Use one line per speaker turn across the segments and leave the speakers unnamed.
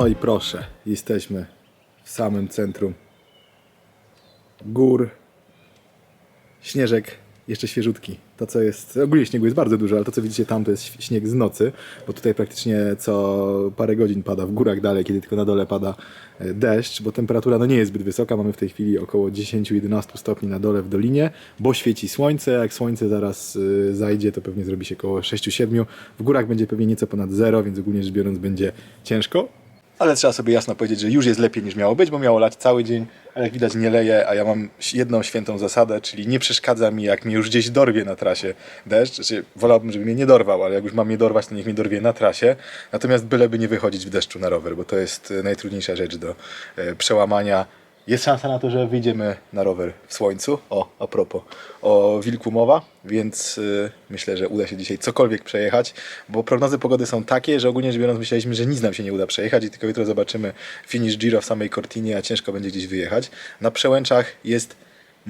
No i proszę, jesteśmy w samym centrum gór. Śnieżek jeszcze świeżutki. To co jest, ogólnie śniegu jest bardzo dużo, ale to co widzicie tam to jest śnieg z nocy, bo tutaj praktycznie co parę godzin pada w górach dalej, kiedy tylko na dole pada e, deszcz, bo temperatura no nie jest zbyt wysoka, mamy w tej chwili około 10-11 stopni na dole w dolinie, bo świeci słońce, jak słońce zaraz y, zajdzie, to pewnie zrobi się około 6-7, w górach będzie pewnie nieco ponad zero, więc ogólnie rzecz biorąc będzie ciężko, ale trzeba sobie jasno powiedzieć, że już jest lepiej niż miało być, bo miało lać cały dzień, ale jak widać nie leje, a ja mam jedną świętą zasadę, czyli nie przeszkadza mi, jak mnie już gdzieś dorwie na trasie deszcz. Znaczy, wolałbym, żeby mnie nie dorwał, ale jak już mam mnie dorwać, to niech mnie dorwie na trasie. Natomiast byleby nie wychodzić w deszczu na rower, bo to jest e, najtrudniejsza rzecz do e, przełamania. Jest szansa na to, że wyjdziemy na rower w słońcu. O, a propos, o wilku mowa, więc y, myślę, że uda się dzisiaj cokolwiek przejechać, bo prognozy pogody są takie, że ogólnie rzecz biorąc myśleliśmy, że nic nam się nie uda przejechać i tylko jutro zobaczymy finish Giro w samej Cortinie, a ciężko będzie gdzieś wyjechać. Na przełęczach jest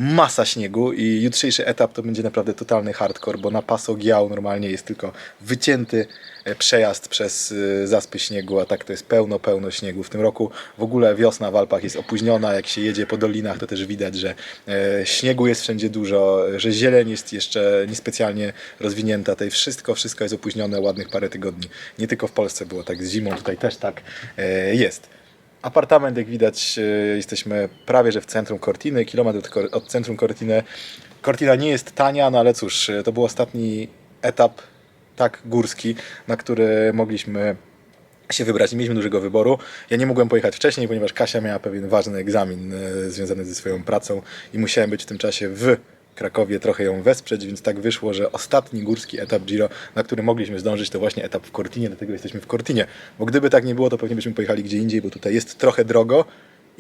masa śniegu i jutrzejszy etap to będzie naprawdę totalny hardcore, bo na Paso Giał normalnie jest tylko wycięty e, przejazd przez e, zaspy śniegu, a tak to jest pełno, pełno śniegu. W tym roku w ogóle wiosna w Alpach jest opóźniona, jak się jedzie po dolinach to też widać, że e, śniegu jest wszędzie dużo, że zieleń jest jeszcze niespecjalnie rozwinięta, tutaj wszystko, wszystko jest opóźnione ładnych parę tygodni. Nie tylko w Polsce było tak z zimą, tutaj też tak jest. Apartament, jak widać, e, jesteśmy prawie że w centrum Cortiny, kilometr od, centrum Cortiny. Cortina nie jest tania, no ale cóż, e, to był ostatni etap tak górski, na który mogliśmy się wybrać. Nie mieliśmy dużego wyboru. Ja nie mogłem pojechać wcześniej, ponieważ Kasia miała pewien ważny egzamin e, związany ze swoją pracą i musiałem być w tym czasie w Krakowie, trochę ją wesprzeć, więc tak wyszło, że ostatni górski etap Giro, na który mogliśmy zdążyć, to właśnie etap w Cortinie, dlatego jesteśmy w Cortinie. Bo gdyby tak nie było, to pewnie byśmy pojechali gdzie indziej, bo tutaj jest trochę drogo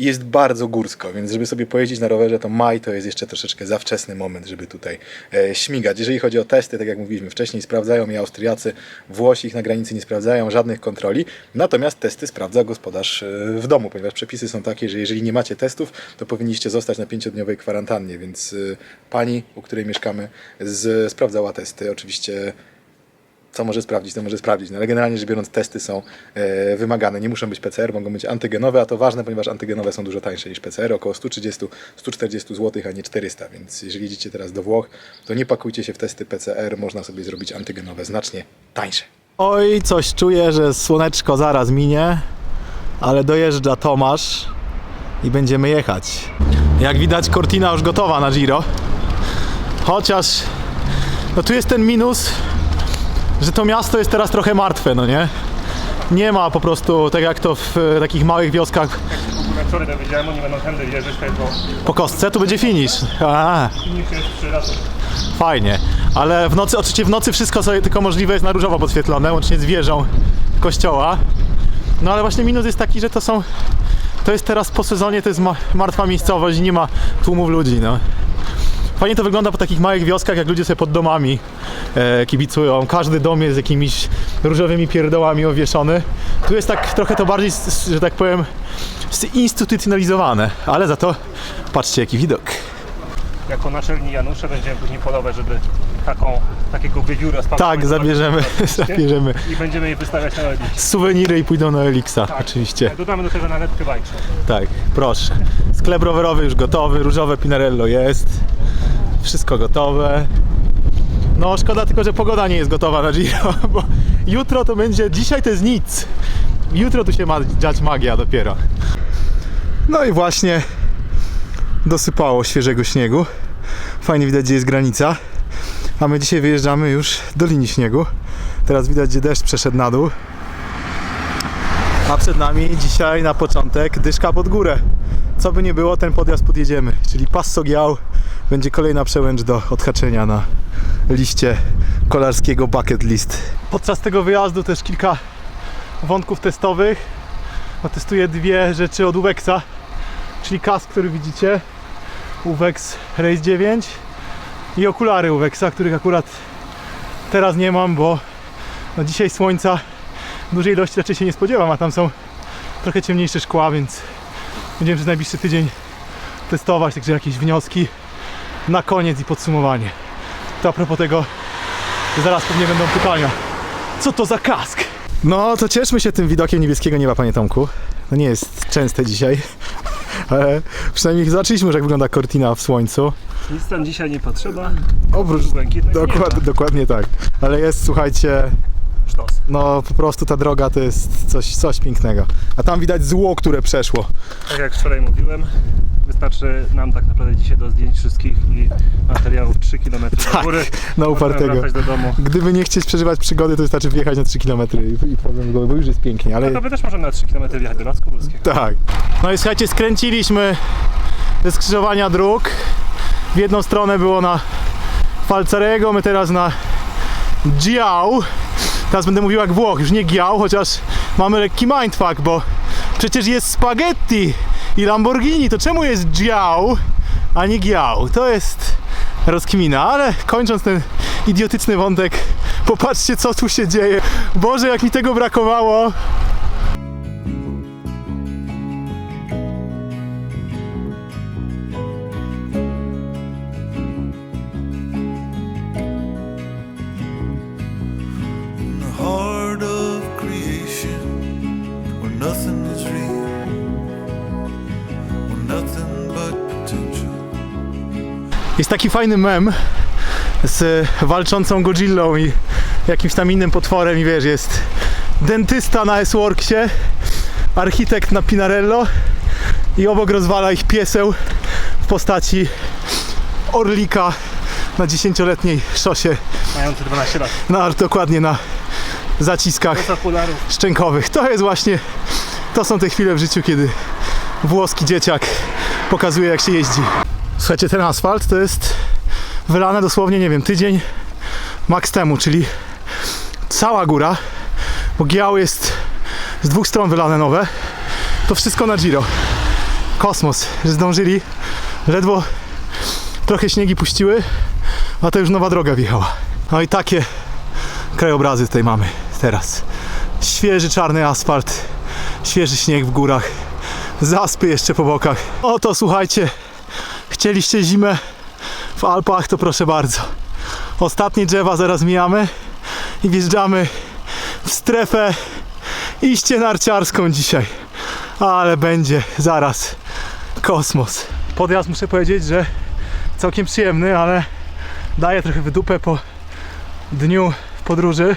jest bardzo górsko, więc żeby sobie pojeździć na rowerze, to maj to jest jeszcze troszeczkę za wczesny moment, żeby tutaj e, śmigać. Jeżeli chodzi o testy, tak jak mówiliśmy wcześniej, sprawdzają je Austriacy, Włosi ich na granicy nie sprawdzają, żadnych kontroli, natomiast testy sprawdza gospodarz e, w domu, ponieważ przepisy są takie, że jeżeli nie macie testów, to powinniście zostać na pięciodniowej kwarantannie, więc e, pani, u której mieszkamy, z, sprawdzała testy, oczywiście co może sprawdzić, to może sprawdzić. No, ale generalnie rzecz biorąc, testy są e, wymagane. Nie muszą być PCR, mogą być antygenowe, a to ważne, ponieważ antygenowe są dużo tańsze niż PCR, około 130-140 zł, a nie 400. Więc jeżeli jedziecie teraz do Włoch, to nie pakujcie się w testy PCR, można sobie zrobić antygenowe znacznie tańsze. Oj, coś czuję, że słoneczko zaraz minie, ale dojeżdża Tomasz i będziemy jechać. Jak widać, Cortina już gotowa na Giro. Chociaż no tu jest ten minus, że to miasto jest teraz trochę martwe, no nie? Nie ma po prostu, tak jak to w e, takich małych wioskach
W ogóle wczoraj dowiedziałem, oni będą tędy wjeżdżać, tylko
po kostce, tu będzie finish. A,
jest trzy razy.
fajnie. Ale w nocy, oczywiście w nocy wszystko co tylko możliwe jest na różowo podświetlone, łącznie z wieżą kościoła. No ale właśnie minus jest taki, że to są, to jest teraz po sezonie, to jest ma, martwa miejscowość i nie ma tłumów ludzi, no. Fajnie to wygląda po takich małych wioskach, jak ludzie sobie pod domami e, kibicują. Każdy dom jest z jakimiś różowymi pierdołami owieszony. Tu jest tak trochę to bardziej, że tak powiem, zinstytucjonalizowane. Ale za to patrzcie jaki widok.
Jako naczelni Janusze będziemy później polować, żeby taką, takiego wiewióra spakować.
Tak, zabierzemy, zabierzemy
I będziemy je wystawiać na Elicie.
suweniry i pójdą na Elixa, oczywiście.
Dodamy do tego nalepkę bajczą.
Tak, proszę. Sklep rowerowy już gotowy, różowe Pinarello jest. Wszystko gotowe. No szkoda tylko, że pogoda nie jest gotowa na Giro, bo jutro to będzie, dzisiaj to jest nic. Jutro tu się ma dziać magia dopiero. No i właśnie dosypało świeżego śniegu. Fajnie widać, gdzie jest granica. A my dzisiaj wyjeżdżamy już do linii śniegu. Teraz widać, gdzie deszcz przeszedł na dół. A przed nami dzisiaj na początek dyszka pod górę. Co by nie było, ten podjazd podjedziemy. Czyli Passo Giał będzie kolejna przełęcz do odhaczenia na liście kolarskiego bucket list. Podczas tego wyjazdu też kilka wątków testowych. Testuję dwie rzeczy od Uwexa, czyli kask, który widzicie, Uwex Race 9 i okulary Uwexa, których akurat teraz nie mam, bo no dzisiaj słońca dużej ilości raczej się nie spodziewam, a tam są trochę ciemniejsze szkła, więc będziemy przez najbliższy tydzień testować, także jakieś wnioski na koniec i podsumowanie. To a propos tego, że zaraz pewnie będą pytania, co to za kask? No to cieszmy się tym widokiem niebieskiego nieba, panie Tomku. To nie jest częste dzisiaj, ale przynajmniej zaczęliśmy już jak wygląda Cortina w słońcu.
Nic tam dzisiaj nie potrzeba.
Oprócz,
Błękitnego
dokład,
nieba.
dokładnie tak. Ale jest, słuchajcie,
Sztos.
no po prostu ta droga to jest coś, coś pięknego. A tam widać zło, które przeszło.
Tak jak wczoraj mówiłem, wystarczy nam tak naprawdę dzisiaj do zdjęć wszystkich i materiałów 3 km do
Tak,
góry.
na upartego.
wracać do domu.
Gdyby nie chcieć przeżywać przygody, to wystarczy wjechać na 3 km i, i problem go, bo już jest pięknie, ale...
No to my też możemy na 3 km wjechać do Lasku Górskiego.
Tak. No i słuchajcie, skręciliśmy ze skrzyżowania dróg. W jedną stronę było na Falcarego, my teraz na Giao. Teraz będę mówił jak Włoch, już nie Giao, chociaż mamy lekki mindfuck, bo przecież jest spaghetti i Lamborghini, to czemu jest Giao, a nie Giao? To jest rozkmina, ale kończąc ten idiotyczny wątek, popatrzcie co tu się dzieje. Boże, jak mi tego brakowało. Jest taki fajny mem z walczącą Godzillą i jakimś tam innym potworem i wiesz, jest dentysta na S-Worksie, architekt na Pinarello i obok rozwala ich pieseł w postaci orlika na 10-letniej szosie,
Mający 12 lat.
na, dokładnie na zaciskach szczękowych. To jest właśnie, to są te chwile w życiu, kiedy włoski dzieciak pokazuje jak się jeździ. Słuchajcie, ten asfalt to jest wylane dosłownie, nie wiem, tydzień max temu, czyli cała góra, bo Giał jest z dwóch stron wylane nowe, to wszystko na Giro. Kosmos, że zdążyli, ledwo trochę śniegi puściły, a to już nowa droga wjechała. No i takie krajobrazy tutaj mamy teraz. Świeży czarny asfalt, świeży śnieg w górach, zaspy jeszcze po bokach. O to słuchajcie, chcieliście zimę w Alpach, to proszę bardzo. Ostatnie drzewa zaraz mijamy i wjeżdżamy w strefę iście narciarską dzisiaj. Ale będzie zaraz kosmos. Podjazd muszę powiedzieć, że całkiem przyjemny, ale daje trochę wydupę po dniu w podróży.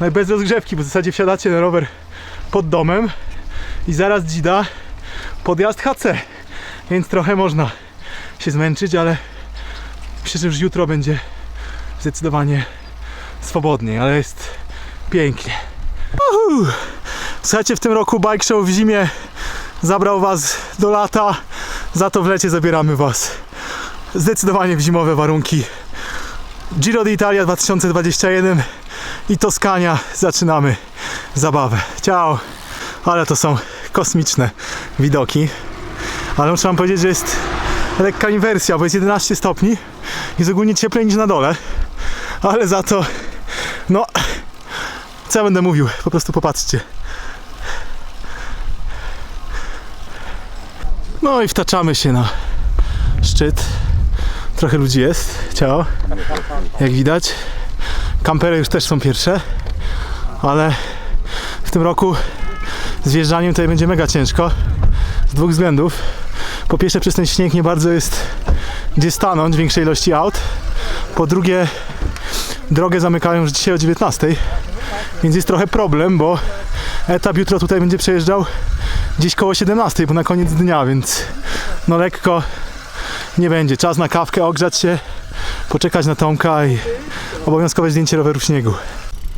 No i bez rozgrzewki, bo w zasadzie wsiadacie na rower pod domem i zaraz dzida podjazd HC. Więc trochę można się zmęczyć, ale myślę, że już jutro będzie zdecydowanie swobodniej, ale jest pięknie. Uhu. Słuchajcie, w tym roku Bike Show w zimie zabrał Was do lata, za to w lecie zabieramy Was zdecydowanie w zimowe warunki. Giro d'Italia 2021 i Toskania zaczynamy zabawę. Ciao! Ale to są kosmiczne widoki. Ale muszę wam powiedzieć, że jest lekka inwersja, bo jest 11 stopni. Jest ogólnie cieplej niż na dole. Ale za to, no, co ja będę mówił? Po prostu popatrzcie. No i wtaczamy się na szczyt. Trochę ludzi jest. Ciao. Jak widać. Kampery już też są pierwsze. Ale w tym roku z wjeżdżaniem tutaj będzie mega ciężko. Z dwóch względów. Po pierwsze przez ten śnieg nie bardzo jest gdzie stanąć większej ilości aut. Po drugie drogę zamykają już dzisiaj o 19. Więc jest trochę problem, bo etap jutro tutaj będzie przejeżdżał gdzieś koło 17, bo na koniec dnia, więc no lekko nie będzie. Czas na kawkę, ogrzać się, poczekać na Tomka i obowiązkowe zdjęcie roweru w śniegu.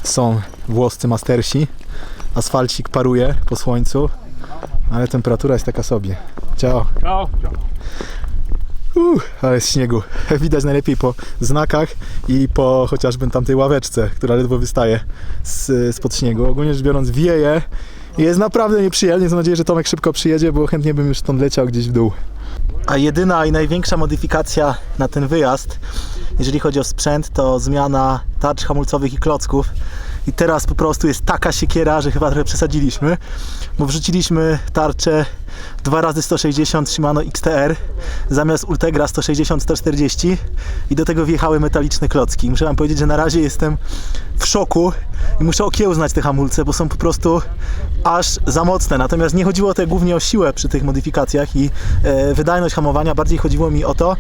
Są włoscy mastersi. Asfalcik paruje po słońcu, ale temperatura jest taka sobie. Ciao.
Ciao.
Ale jest śniegu. Widać najlepiej po znakach i po chociażby tamtej ławeczce, która ledwo wystaje z, spod śniegu. Ogólnie rzecz biorąc wieje i jest naprawdę nieprzyjemnie. Mam nadzieję, że Tomek szybko przyjedzie, bo chętnie bym już stąd leciał gdzieś w dół. A jedyna i największa modyfikacja na ten wyjazd, jeżeli chodzi o sprzęt, to zmiana tarcz hamulcowych i klocków. I teraz po prostu jest taka siekiera, że chyba trochę przesadziliśmy, bo wrzuciliśmy tarczę 2 razy 160 Shimano XTR zamiast Ultegra 160-140 i do tego wjechały metaliczne klocki. Muszę wam powiedzieć, że na razie jestem w szoku, i muszę okiełznać te hamulce, bo są po prostu aż za mocne. Natomiast nie chodziło tutaj głównie o siłę przy tych modyfikacjach i e, wydajność hamowania, bardziej chodziło mi o to,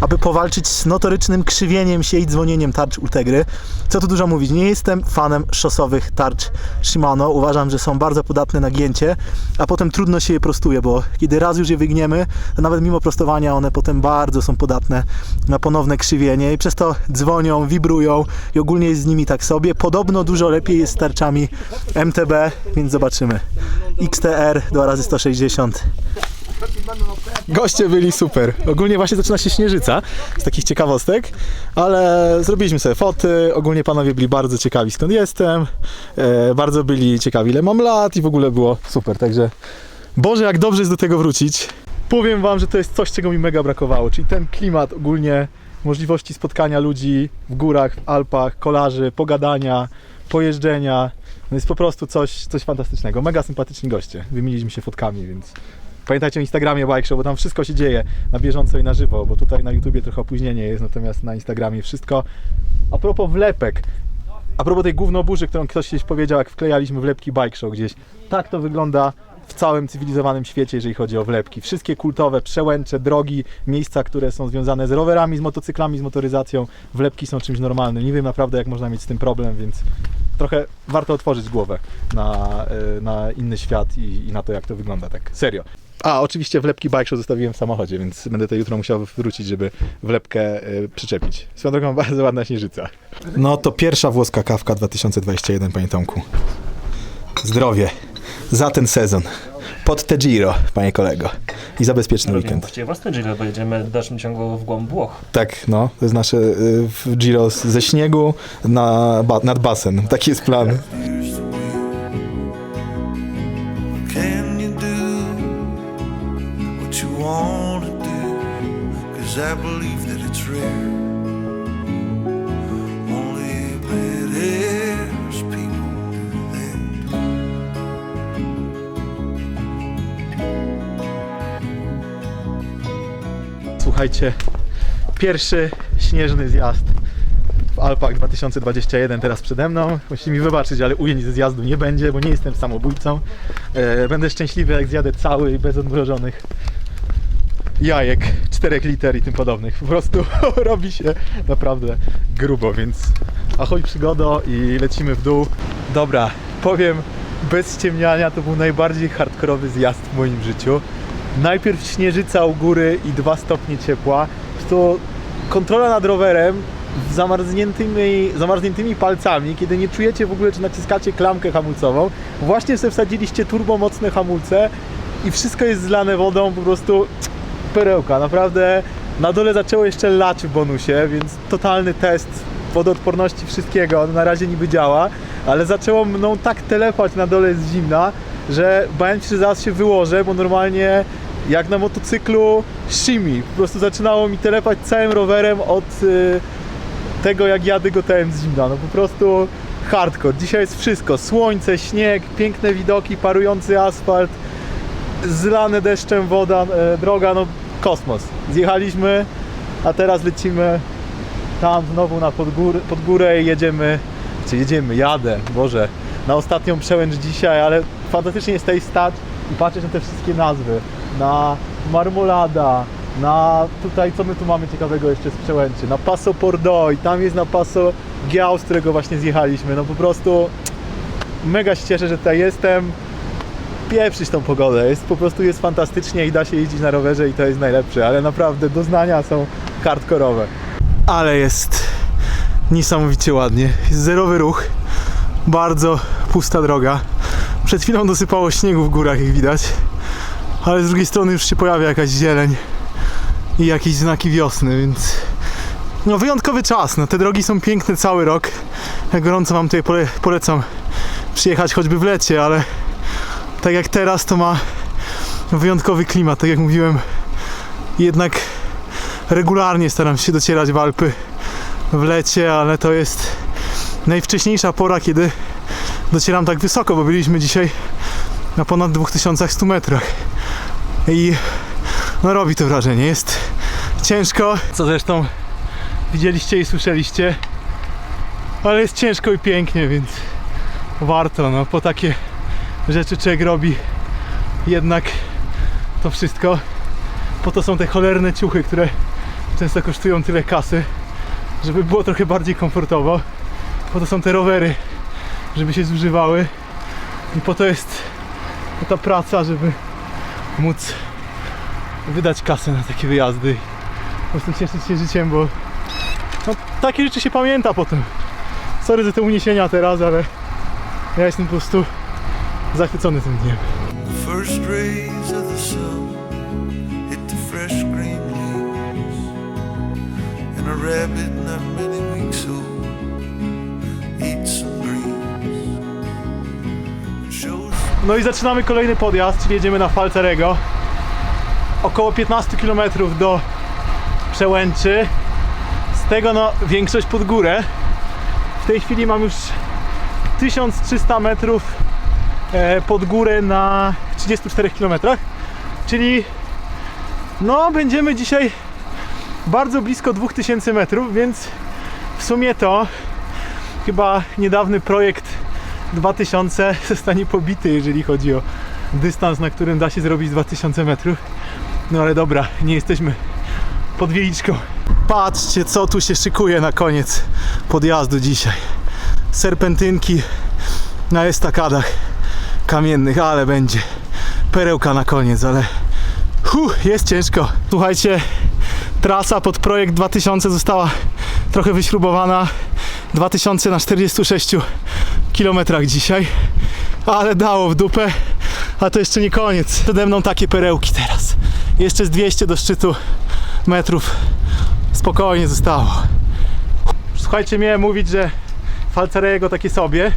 aby powalczyć z notorycznym krzywieniem się i dzwonieniem tarcz Ultegry. Co tu dużo mówić, nie jestem fanem szosowych tarcz Shimano. Uważam, że są bardzo podatne na gięcie, a potem trudno się je prostuje, bo kiedy raz już je wygniemy, to nawet mimo prostowania one potem bardzo są podatne na ponowne krzywienie i przez to dzwonią, wibrują i ogólnie jest z nimi tak sobie. Podobno dużo lepiej jest z tarczami MTB, więc zobaczymy. XTR 2x160. Goście byli super. Ogólnie właśnie zaczyna się śnieżyca z takich ciekawostek, ale zrobiliśmy sobie foty. Ogólnie panowie byli bardzo ciekawi skąd jestem. E, bardzo byli ciekawi ile mam lat i w ogóle było super. Także Boże, jak dobrze jest do tego wrócić. Powiem wam, że to jest coś, czego mi mega brakowało, czyli ten klimat ogólnie, możliwości spotkania ludzi w górach, w Alpach, kolarzy, pogadania, pojeżdżenia. No jest po prostu coś, coś fantastycznego. Mega sympatyczni goście. Wymieniliśmy się fotkami, więc pamiętajcie o Instagramie Bike Show, bo tam wszystko się dzieje na bieżąco i na żywo, bo tutaj na YouTubie trochę opóźnienie jest, natomiast na Instagramie wszystko. A propos wlepek, a propos tej gównoburzy, którą ktoś kiedyś powiedział, jak wklejaliśmy wlepki Bike Show gdzieś. Tak to wygląda w całym cywilizowanym świecie, jeżeli chodzi o wlepki. Wszystkie kultowe, przełęcze, drogi, miejsca, które są związane z rowerami, z motocyklami, z motoryzacją, wlepki są czymś normalnym. Nie wiem naprawdę, jak można mieć z tym problem, więc trochę warto otworzyć głowę na, e, na inny świat i, i na to, jak to wygląda tak serio. A, oczywiście wlepki Bike Show zostawiłem w samochodzie, więc będę to jutro musiał wrócić, żeby wlepkę y, przyczepić. Swoją drogą bardzo ładna śnieżyca. No to pierwsza włoska kawka 2021, panie Tomku. Zdrowie. Za ten sezon. Pod te Giro, panie kolego. I za bezpieczny
Robimy
weekend.
właściwie własny Giro, bo jedziemy w dalszym ciągu w głąb Włoch.
Tak, no, to jest nasze y, Giro z- ze śniegu na, ba, nad basen. Taki jest plan.
Years to wait. Can you do what you want to do? Cause I believe
Słuchajcie, pierwszy śnieżny zjazd w Alpach 2021 teraz przede mną. Musicie mi wybaczyć, ale ujęć ze zjazdu nie będzie, bo nie jestem samobójcą. E, będę szczęśliwy jak zjadę cały i bez odmrożonych jajek, 4 liter i tym podobnych. Po prostu robi się naprawdę grubo, więc ahoj przygodo i lecimy w dół. Dobra, powiem bez ściemniania, to był najbardziej hardkorowy zjazd w moim życiu. Najpierw śnieżyca u góry i 2 stopnie ciepła. To kontrola nad rowerem z zamarzniętymi, zamarzniętymi palcami, kiedy nie czujecie w ogóle, czy naciskacie klamkę hamulcową. Właśnie sobie wsadziliście turbomocne hamulce i wszystko jest zlane wodą, po prostu perełka. Naprawdę na dole zaczęło jeszcze lać w bonusie, więc totalny test wodoodporności wszystkiego. On na razie niby działa, ale zaczęło mną tak telepać na dole z zimna, że bałem się, że zaraz się wyłożę, bo normalnie jak na motocyklu shimi. Po prostu zaczynało mi telepać całym rowerem od y, tego, jak jadę gotałem z zimna. No po prostu hardcore. Dzisiaj jest wszystko. Słońce, śnieg, piękne widoki, parujący asfalt, zlane deszczem woda, e, droga, no kosmos. Zjechaliśmy, a teraz lecimy tam znowu na podgór, pod górę i jedziemy, czy jedziemy, jadę, Boże, na ostatnią przełęcz dzisiaj, ale fantastycznie jest tej stać i patrzeć na te wszystkie nazwy, na Marmolada, na tutaj, co my tu mamy ciekawego jeszcze z przełęczy, na Paso Pordoi, tam jest na Paso Giał, z którego właśnie zjechaliśmy, no po prostu mega się cieszę, że tutaj jestem, pieprzyć tą pogodę. Jest po prostu jest fantastycznie i da się jeździć na rowerze i to jest najlepsze, ale naprawdę doznania są hardkorowe. Ale jest niesamowicie ładnie. Jest zerowy ruch. Bardzo pusta droga. Przed chwilą dosypało śniegu w górach, jak widać. Ale z drugiej strony już się pojawia jakaś zieleń i jakieś znaki wiosny, więc no wyjątkowy czas. No, te drogi są piękne cały rok. Ja gorąco wam tutaj pole, polecam przyjechać choćby w lecie, ale tak jak teraz to ma wyjątkowy klimat, tak jak mówiłem jednak regularnie staram się docierać w Alpy w lecie, ale to jest najwcześniejsza pora, kiedy docieram tak wysoko, bo byliśmy dzisiaj na ponad 2100 metrach i no robi to wrażenie, jest ciężko, co zresztą widzieliście i słyszeliście, ale jest ciężko i pięknie, więc warto, no po takie rzeczy człowiek robi jednak to wszystko. Po to są te cholerne ciuchy, które często kosztują tyle kasy, żeby było trochę bardziej komfortowo. Po to są te rowery, żeby się zużywały. I po to jest ta praca, żeby móc wydać kasę na takie wyjazdy. Po prostu cieszyć się życiem, bo no, takie rzeczy się pamięta potem. Sorry za te uniesienia teraz, ale ja jestem po prostu zachwycony tym dniem.
First rays of the sun the fresh green leaves, and a rabbit not many weeks old
No i zaczynamy kolejny podjazd, czyli jedziemy na Falcerego. Około 15 km do Przełęczy. Z tego no większość pod górę. W tej chwili mam już 1300 metrów e, pod górę na 34 km. Czyli no będziemy dzisiaj bardzo blisko 2000 metrów, więc w sumie to chyba niedawny projekt 2000 zostanie pobity, jeżeli chodzi o dystans, na którym da się zrobić 2000 metrów. No ale dobra, nie jesteśmy pod wieliczką. Patrzcie, co tu się szykuje na koniec podjazdu dzisiaj. Serpentynki na estakadach kamiennych, ale będzie perełka na koniec, ale huh, jest ciężko. Słuchajcie, trasa pod projekt 2000 została trochę wyśrubowana. 2000 na 46 kilometrach dzisiaj, ale dało w dupę, a to jeszcze nie koniec. Przede mną takie perełki teraz. Jeszcze z 200 do szczytu metrów spokojnie zostało. Słuchajcie, miałem mówić, że Falcerego takie sobie,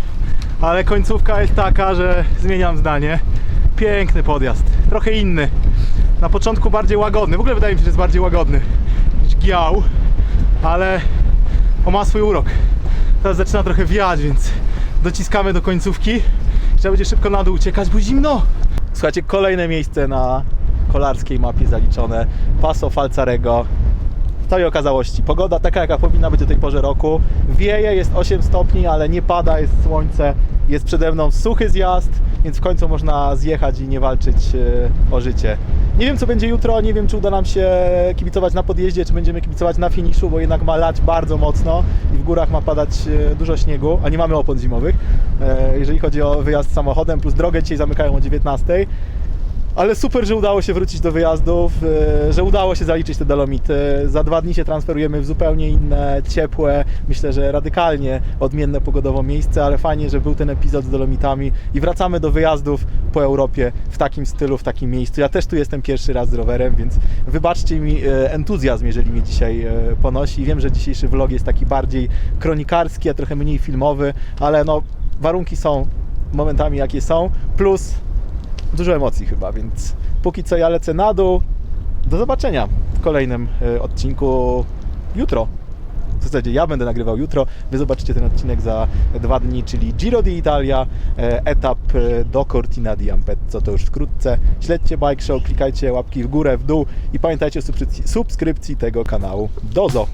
ale końcówka jest taka, że zmieniam zdanie. Piękny podjazd, trochę inny. Na początku bardziej łagodny, w ogóle wydaje mi się, że jest bardziej łagodny niż Giał, ale on ma swój urok. Teraz zaczyna trochę wiać, więc dociskamy do końcówki. Trzeba będzie szybko na dół uciekać, bo zimno. Słuchajcie, kolejne miejsce na kolarskiej mapie zaliczone. Paso Falcarego. W całej okazałości pogoda taka, jaka powinna być o tej porze roku. Wieje, jest 8 stopni, ale nie pada, jest słońce. Jest przede mną suchy zjazd, więc w końcu można zjechać i nie walczyć e, o życie. Nie wiem, co będzie jutro, nie wiem, czy uda nam się kibicować na podjeździe, czy będziemy kibicować na finiszu, bo jednak ma lać bardzo mocno i w górach ma padać e, dużo śniegu, a nie mamy opon zimowych. E, Jeżeli chodzi o wyjazd samochodem, plus drogę dzisiaj zamykają o 19. Ale super, że udało się wrócić do wyjazdów, e, że udało się zaliczyć te dolomity. Za dwa dni się transferujemy w zupełnie inne, ciepłe, myślę, że radykalnie odmienne pogodowo miejsce, ale fajnie, że był ten epizod z dolomitami i wracamy do wyjazdów po Europie w takim stylu, w takim miejscu. Ja też tu jestem pierwszy raz z rowerem, więc wybaczcie mi e, entuzjazm, jeżeli mnie dzisiaj e, ponosi. Wiem, że dzisiejszy vlog jest taki bardziej kronikarski, a trochę mniej filmowy, ale no warunki są momentami jakie są, plus dużo emocji chyba, więc póki co ja lecę na dół. Do zobaczenia w kolejnym e, odcinku jutro. W zasadzie ja będę nagrywał jutro. Wy zobaczycie ten odcinek za dwa dni, czyli Giro d'Italia, e, etap e, do Cortina di Ampezzo, to już wkrótce. Śledźcie Bike Show, klikajcie łapki w górę, w dół i pamiętajcie o subskrypcji tego kanału. Dozo!